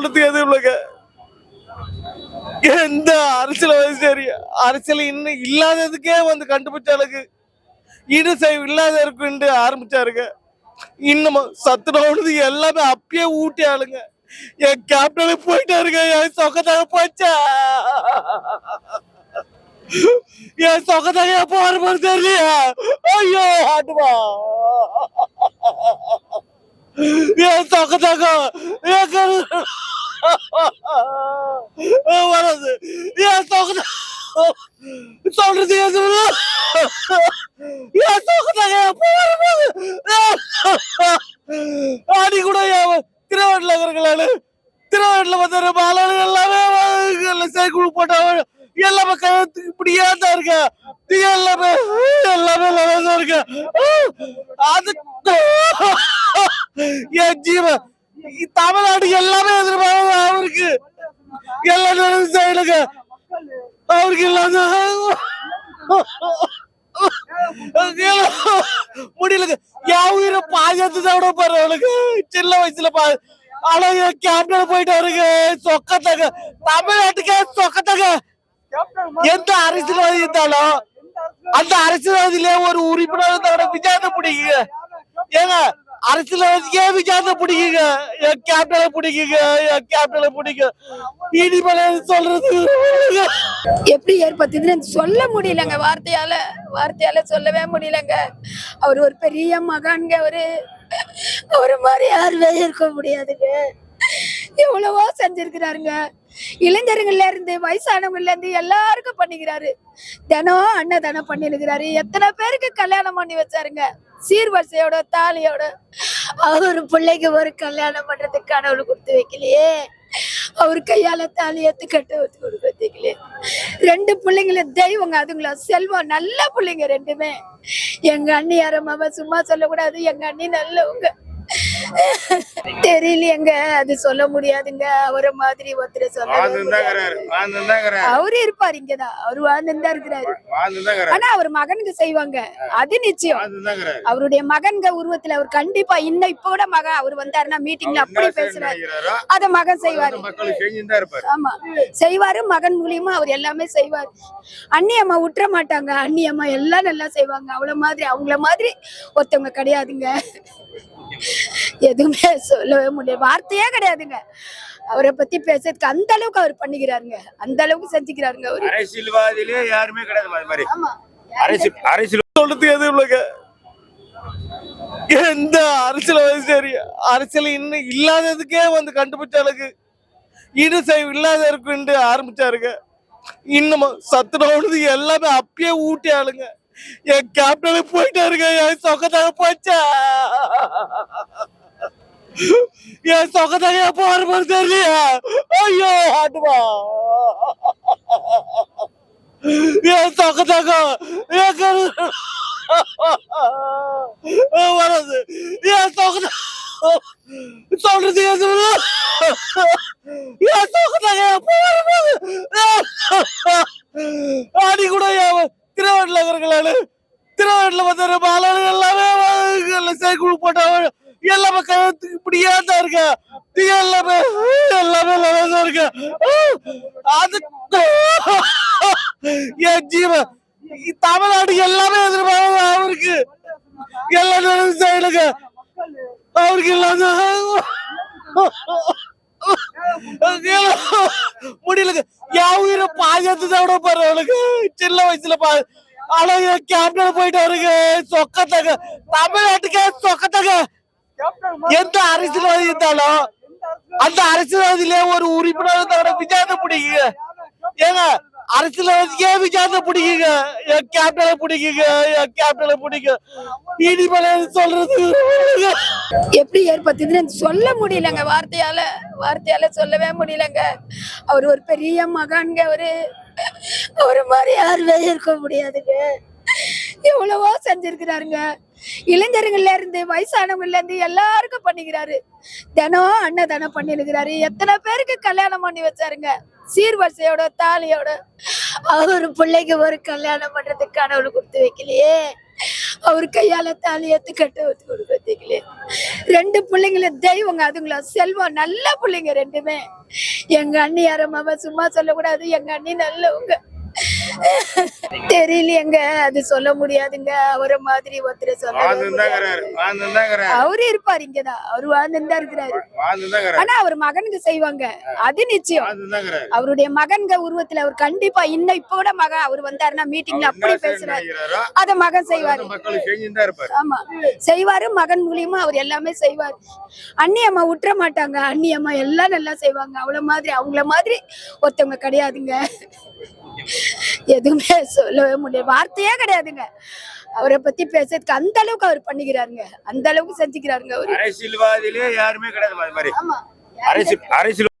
சொல்றதுக்கு எதுவும் இல்லைங்க. எந்த அரசியல் சரி அரசியல் இன்னும் இல்லாததுக்கே வந்து கண்டுபிடிச்சாளுக்கு ஈடு செய்வு இல்லாத இருக்குன்ட்டு ஆரம்பிச்சாருங்க. இன்னும் சத்துணவுனது எல்லாமே அப்பயே ஊட்டி ஆளுங்க. என் கேப்டனு போயிட்டாருங்க. என் சொக்கத்தாக போச்சா? என் சொக்கத்தாக எப்போ ஆரம்பிச்சாரு ஐயோ ஆட்டுமா. என் சொக்கத்தாக என் கரு? வராது. என் சொக்கத்தாக சொல்றது எதுவும் என் சொக்கத்தாக எப்போ வருமானு ஆடி கூட என் திருவாட்டில் இருக்கிறாங்களு திருவாட்டில் வந்து பாலாளு எல்லாமே சேர்க்குழு போட்டவங்க எல்லாமே கழுத்து இப்படியே தான் இருக்க? நீ எல்லாமே எல்லாமே நல்லா தான் இருக்க? அது என் ஜீவன். தமிழ்நாடு எல்லாமே எதிர்பார்க்க அவருக்கு. எல்லா செய்யலுங்க அவருக்கு எல்லாம் முடியலங்க. என் உயிரை பாதுகாத்து தான் விட பாரு அவளுக்கு சின்ன வயசுல பா ஆனா கேப்டன் போயிட்டு வருங்க. சொக்கத்தங்க. தமிழ்நாட்டுக்கே சொக்கத்தங்க. எந்த அரசியல்வாதி இருந்தாலும் அந்த அரசியல்வாதியில ஒரு உறுப்பினர் தவிர விஜயத்தை பிடிக்குங்க ஏங்க அரசியல்வாதிக்கே விஜயத்தை பிடிக்குங்க? என் கேப்டனை பிடிக்குங்க? என் கேப்டனை பிடிக்கும் இனிமேல சொல்றது? எப்படி ஏற்படுத்துதுன்னு சொல்ல முடியலங்க. வார்த்தையால வார்த்தையால சொல்லவே முடியலங்க. அவர் ஒரு பெரிய மகான்ங்க அவரு. ஒரு மாதிரி யாருமே இருக்க முடியாதுங்க. எவ்வளவோ செஞ்சிருக்கிறாருங்க. இளைஞர்கள்ல இருந்து வயசானவங்கல இருந்து எல்லாருக்கும் பண்ணிக்கிறாரு. தினம் அன்னதானம் பண்ணிருக்கிறாரு எத்தனை பேருக்கு கல்யாணம் பண்ணி வச்சாருங்க? சீர்வரிசையோட தாலியோட. அவர் பிள்ளைக்கு ஒரு கல்யாணம் பண்றதுக்கு கடவுள் கொடுத்து வைக்கலையே. அவர் கையால தாலி எடுத்து கட்டு வச்சு வைக்கலையே ரெண்டு பிள்ளைங்கள தெய்வங்க அதுங்களா செல்வம் நல்ல பிள்ளைங்க ரெண்டுமே. எங்க அண்ணி யாரும் சும்மா சொல்லக்கூடாது. எங்க அண்ணி நல்லவங்க. தெரியலையேங்க அது சொல்ல முடியாதுங்க. அவரை மாதிரி ஒருத்தரை சொல்ல அவரு இருப்பாரு இங்கதான். அவரு வாழ்ந்துன்னு தான் இருக்கிறாரு ஆனா அவர் மகனுக்கு செய்வாங்க. அது நிச்சயம். அவருடைய மகன்க உருவத்துல அவர் கண்டிப்பா இன்னும் இப்ப கூட மகன் அவர் வந்தாருன்னா மீட்டிங்ல அப்படி பேசுறாரு. அத மகன் செய்வாரு. ஆமா. செய்வாரு மகன் மூலியமா அவர் எல்லாமே செய்வார். அண்ணி அம்மா விட்டுற மாட்டாங்க. அண்ணி அம்மா எல்லாம் நல்லா செய்வாங்க. அவ்வளவு மாதிரி அவங்கள மாதிரி ஒருத்தவங்க கிடையாதுங்க. எதுவுமே சொல்லவே முடியாது வார்த்தையே கிடையாதுங்க. அவரை பத்தி பேசுறதுக்கு அந்த அளவுக்கு அவர் பண்ணிக்கிறாருங்க. அந்த அளவுக்கு செஞ்சுக்கிறாருங்க அவரு. அரசியல்வாதியிலே யாருமே கிடையாது அது மாதிரி. அரசியல் அரசியல் சொல்றதுக்கு எதுவும் இல்லைங்க. எந்த அரசியல் சரி அரசியல் இன்னும் இல்லாததுக்கே வந்து கண்டுபிடிச்சாளுக்கு ஈடு செய்வு இல்லாத இருக்குன்ட்டு ஆரம்பிச்சாருங்க. இன்னும் சத்துணவுனது எல்லாமே அப்பயே ஊட்டி ஆளுங்க என் கேப்டனு போயிட்டாருங்க. என் சொக்கத்தாக போச்சா? என் சொக்கத்தாக எப்போ வர வருமானு தெரியலையா. ஐயோ ஆட்டுமா. என் சொக்கத்தாக என் கரு வராது. என் சொக்கத்தா சொல்றது எதுவும் என் சொக்கத்தாக எப்போ வருமானு ஆடி கூட திருவாரூர்ல திருவாட்டில் திருவாரூர்ல திருவாட்டில் வந்து பாலாளு எல்லாமே சேர்க்குழு போட்டவங்க. எல்லாமே கழுத்து இப்படியே தான் இருக்க. நீ எல்லாமே எல்லாமே நல்லா தான் இருக்க. அது என் ஜீவன். தமிழ்நாடு எல்லாமே எதிர்பார்க்க அவருக்கு எல்லா நேரம் செய்யலுங்க அவருக்கு இல்லாத முடியலங்க. என் உயிரை பாதுகாத்து விட பாரு அவளுக்கு சின்ன வயசுல பா ஆனா கேப்டன் போயிட்டு வருங்க. சொக்கத்தங்க. தமிழ்நாட்டுக்கே சொக்கத்தாங்க. எந்த அரசியல்வாதி இருந்தாலும் அந்த அரசியல்வாதியில ஒரு உறுப்பினர் தவிர விஜயத்தை பிடிக்குங்க ஏங்க அரசியல்வாதிக்கே விஜயத்தை பிடிக்குங்க? என் கேப்டனை பிடிக்குங்க என் கேப்டனை பிடிக்கும் இனிமேல சொல்றது? எப்படி ஏற்படுத்துதுன்னு சொல்ல முடியலங்க வார்த்தையால. வார்த்தையால சொல்லவே முடியலங்க. அவர் ஒரு பெரிய மகான்க அவரு. அவர் மாதிரி யாருமே இருக்க முடியாதுங்க. எவ்வளவோ செஞ்சிருக்கிறாருங்க. இளைஞர்கள்ல இருந்து வயசானவங்கல இருந்து எல்லாருக்கும் பண்ணிக்கிறாரு. தினம் அன்னதானம் பண்ணிருக்கிறாரு எத்தனை பேருக்கு கல்யாணம் பண்ணி வச்சாருங்க? சீர்வரிசையோட தாலியோட. அவர் பிள்ளைக்கு ஒரு கல்யாணம் பண்றதுக்கு கடவுள் கொடுத்து வைக்கலையே. அவர் கையால தாலி ஏத்து கட்டு வச்சு வைக்கலையே ரெண்டு பிள்ளைங்கள தெய்வங்க அதுங்களா? செல்வம் நல்ல பிள்ளைங்க ரெண்டுமே. எங்க அண்ணி யாரும் சும்மா சொல்லக்கூடாது. எங்க அண்ணி நல்லவங்க. தெரியலையேங்க அது சொல்ல முடியாதுங்க. அவரை மாதிரி ஒருத்தரை சொல்ல அவரு இருப்பாரு இங்கதான். அவரு வாழ்ந்துன்னு தான் இருக்கிறாரு ஆனா அவர் மகனுக்கு செய்வாங்க. அது நிச்சயம். அவருடைய மகன்க உருவத்துல அவர் கண்டிப்பா இன்னும் இப்ப கூட மகன் அவர் வந்தாருன்னா மீட்டிங்ல அப்படி பேசுறாரு. அத மகன் செய்வாரு. ஆமா. செய்வாரு மகன் மூலியமா அவர் எல்லாமே செய்வார். அண்ணி அம்மா விட்டுற மாட்டாங்க. அண்ணி அம்மா எல்லாம் நல்லா செய்வாங்க. அவ்வளவு மாதிரி அவங்கள மாதிரி ஒருத்தவங்க கிடையாதுங்க. எதுவுமே சொல்லவே முடியாது வார்த்தையே கிடையாதுங்க. அவரை பத்தி பேசுறதுக்கு அந்த அளவுக்கு அவர் பண்ணிக்கிறாருங்க. அந்த அளவுக்கு செஞ்சுக்கிறாருங்க அவரு. அரசியல்வாதியிலே யாருமே கிடையாது அரசியல் அரசியல்